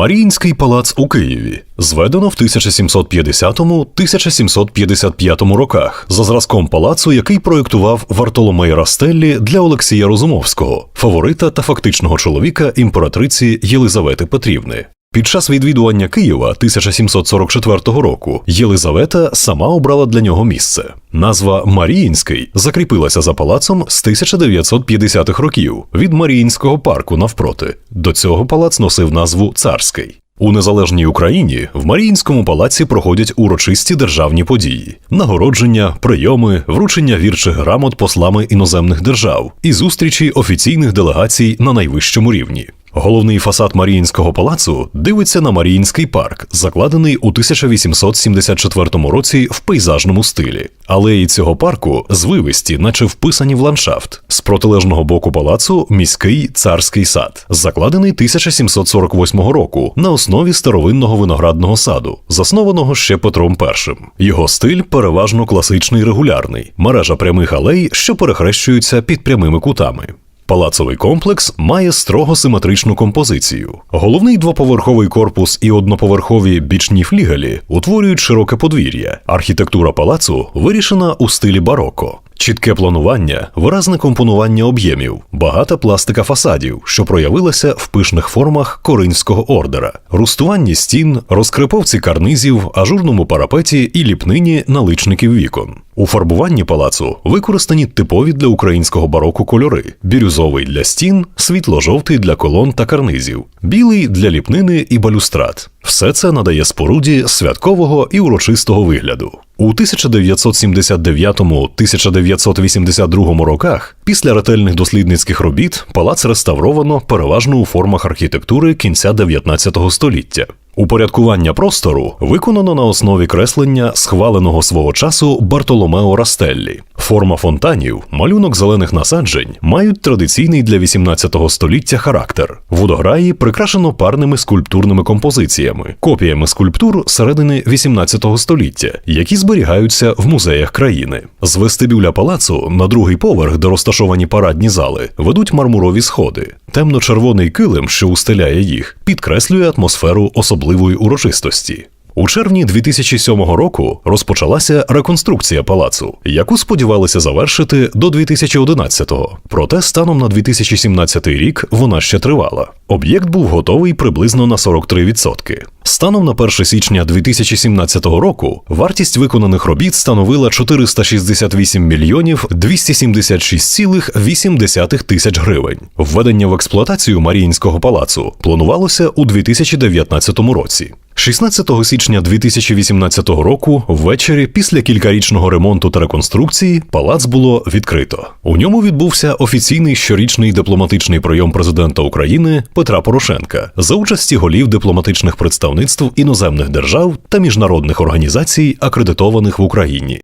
Маріїнський палац у Києві зведено в 1750-1755 роках за зразком палацу, який проєктував Вартоломей Растеллі для Олексія Розумовського, фаворита та фактичного чоловіка імператриці Єлизавети Петрівни. Під час відвідування Києва 1744 року Єлизавета сама обрала для нього місце. Назва Маріїнський закріпилася за палацом з 1950-х років від Маріїнського парку навпроти. До цього палац носив назву Царський. У незалежній Україні в Маріїнському палаці проходять урочисті державні події: нагородження, прийоми, вручення вірчих грамот послами іноземних держав і зустрічі офіційних делегацій на найвищому рівні. Головний фасад Маріїнського палацу дивиться на Маріїнський парк, закладений у 1874 році в пейзажному стилі. Алеї цього парку звивисті, наче вписані в ландшафт. З протилежного боку палацу міський царський сад, закладений 1748 року на основі старовинного виноградного саду, заснованого ще Петром І. Його стиль переважно класичний регулярний, мережа прямих алей, що перехрещуються під прямими кутами. Палацовий комплекс має строго симетричну композицію. Головний двоповерховий корпус і одноповерхові бічні флігелі утворюють широке подвір'я. Архітектура палацу вирішена у стилі бароко. Чітке планування, виразне компонування об'ємів, багата пластика фасадів, що проявилася в пишних формах коринського ордера, рустування стін, розкриповці карнизів, ажурному парапеті і ліпнині наличників вікон. У фарбуванні палацу використані типові для українського бароку кольори: бірюзовий для стін, світло-жовтий для колон та карнизів, білий для ліпнини і балюстрат. Все це надає споруді святкового і урочистого вигляду. У 1979-1982 роках, після ретельних дослідницьких робіт, палац реставровано переважно у формах архітектури кінця 19 століття. Упорядкування простору виконано на основі креслення схваленого свого часу Бартоломео Растеллі. Форма фонтанів, малюнок зелених насаджень мають традиційний для 18 століття характер. Водограї прикрашено парними скульптурними композиціями, копіями скульптур середини 18 століття, які зберігаються в музеях країни. З вестибюля палацу на другий поверх, де розташовані парадні зали, ведуть мармурові сходи. Темно-червоний килим, що устеляє їх, підкреслює атмосферу особливої урочистості. У червні 2007 року розпочалася реконструкція палацу, яку сподівалися завершити до 2011-го. Проте станом на 2017 рік вона ще тривала. Об'єкт був готовий приблизно на 43%. Станом на 1 січня 2017 року вартість виконаних робіт становила 468 мільйонів 276,8 тисяч гривень. Введення в експлуатацію Маріїнського палацу планувалося у 2019 році. 16 січня 2018 року, ввечері, після кількарічного ремонту та реконструкції, палац було відкрито. У ньому відбувся офіційний щорічний дипломатичний прийом президента України Петра Порошенка за участі голів дипломатичних представництв іноземних держав та міжнародних організацій, акредитованих в Україні.